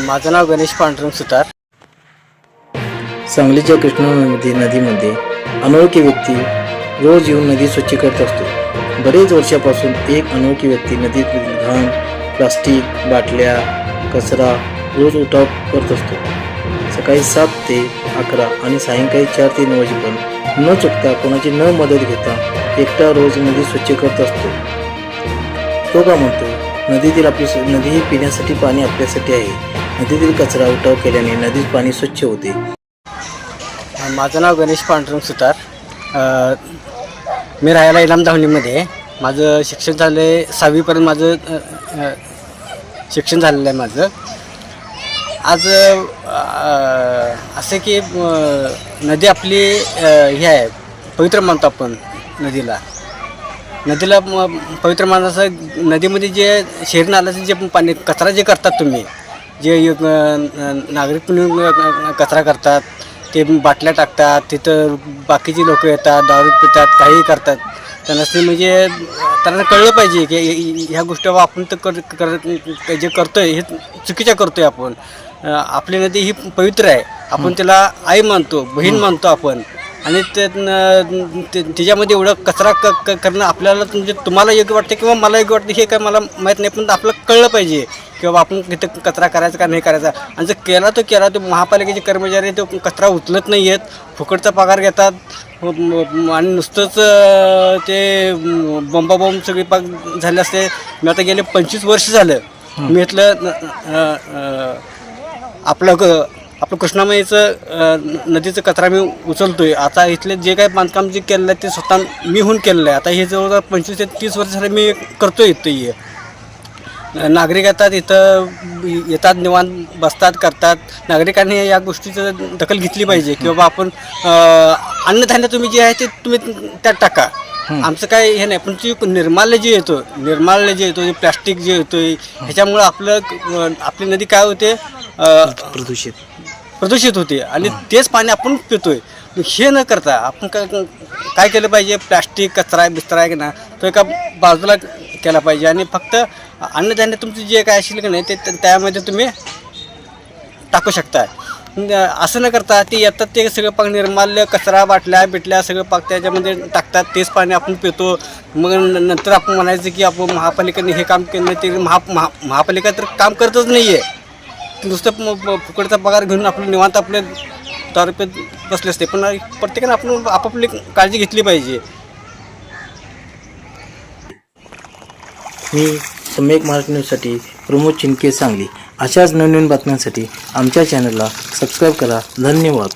माझं नाव गणेश पांडुरंग सुतार. सांगलीच्या कृष्णा नदी नदीमध्ये अनोळखी व्यक्ती रोज येऊन नदी स्वच्छ करत असतो. बरेच वर्षापासून एक अनोळखी व्यक्ती नदीतील घाण प्लास्टिक बाटल्या कचरा रोज उठाव करत असतो. सकाळी सात ते अकरा आणि सायंकाळी चार ते नऊ वाजेपर्यंत न चुकता कोणाची न मदत घेता एकटा रोज नदी स्वच्छ करत असतो. तो का म्हणतो नदीतील आपली नदी ही पिण्यासाठी पाणी आपल्यासाठी आहे. नदीतील कचरा उठाव केल्याने नदीत पाणी स्वच्छ होते. माझं नाव गणेश पांडुरंग सुतार. मी राहायला इलाम धावणीमध्ये. माझं शिक्षण झालं आहे सहावीपर्यंत माझं शिक्षण झालेलं आहे माझं. आज असं की नदी आपली हे आहे पवित्र मानतो आपण नदीला. नदीला म- पवित्र मानाचं नदीमध्ये जे शेर नाल्याचं जे पाणी कचरा जे करतात तुम्ही जे न- नागरिक म्हणून कचरा करतात ते बाटल्या टाकतात तिथं बाकीची लोक येतात दारू पितात काही करतात. त्यांना ते म्हणजे त्यांना कळलं पाहिजे की ह्या- गोष्टी आपण तर कर कर- जे करतोय हे चुकीच्या करतोय आपण. अं, आपली नदी ही पवित्र आहे. आपण त्याला आई मानतो बहीण मानतो आपण. आणि त्याच्यामध्ये एवढं कचरा क क- करणं आपल्याला म्हणजे तुम्हाला योग्य वाटतं किंवा मला योग्य वाटतं हे काय मला माहीत नाही पण आपल्याला कळलं पाहिजे. की बाबा आपण तिथं कचरा करायचा का नाही करायचा. आणि जर केला तो केला तो महापालिकेचे कर्मचारी तो कचरा उचलत नाही आहेत फुकटचा पगार घेतात आणि नुसतंच ते बंबाबॉम्ब सगळे पाक झाले असते. मी आता गेले पंचवीस वर्ष झालं. मी इथलं आपलं आपलं कृष्णामाईचं नदीचं कचरा मी उचलतोय. आता इथले जे काही बांधकाम जे केलेलं आहे ते स्वतः मी होऊन केलेलं आहे. आता हे जवळजवळ पंचवीस ते तीस वर्ष झाले मी करतोय इथं हे. नागरिक येतात इथं येतात निवांत बसतात करतात. नागरिकांनी या गोष्टीचं दखल घेतली पाहिजे की बाबा आपण अन्नधान्य तुम्ही जे आहे ते तुम्ही त्यात टाका. आमचं काय हे नाही पण जे निर्माल्य जे येतो निर्माल्य जे येतो प्लास्टिक जे येतोय ह्याच्यामुळं आपलं आपली नदी काय होते प्रदूषित. प्रदूषित होते. आणि तेच पाणी आपण पितोय. हे न करता आपण काय काय केलं पाहिजे? प्लास्टिक कचरा बिचरा आहे की ना तो एका बाजूला केला पाहिजे. आणि फक्त अन्नधान्य तुमचं जे काय असेल की नाही ते त्यामध्ये तुम्ही टाकू शकता. असं न करता ते येतात ते सगळं पाक निर्माल्य कचरा बाटल्या बिटल्या सगळं पाक त्याच्यामध्ये टाकतात. तेच पाणी आपण पितो. मग नंतर आपण म्हणायचं की आपण महापालिकेने हे काम केलं नाही ते महा महा महापालिका तर काम करतच नाही आहे नुसतं फुकडचा फुकटचा पगार घेऊन आपलं निवांत आपले दहा रुपये बसले असते. पण प्रत्येकाने आपण आपापली काळजी घेतली पाहिजे. मी सम्यक महाराष्ट्र न्यूजसाठी प्रमोद चिनके सांगली. अशाच नवनवीन बातम्यांसाठी आमच्या चॅनलला सबस्क्राईब करा. धन्यवाद.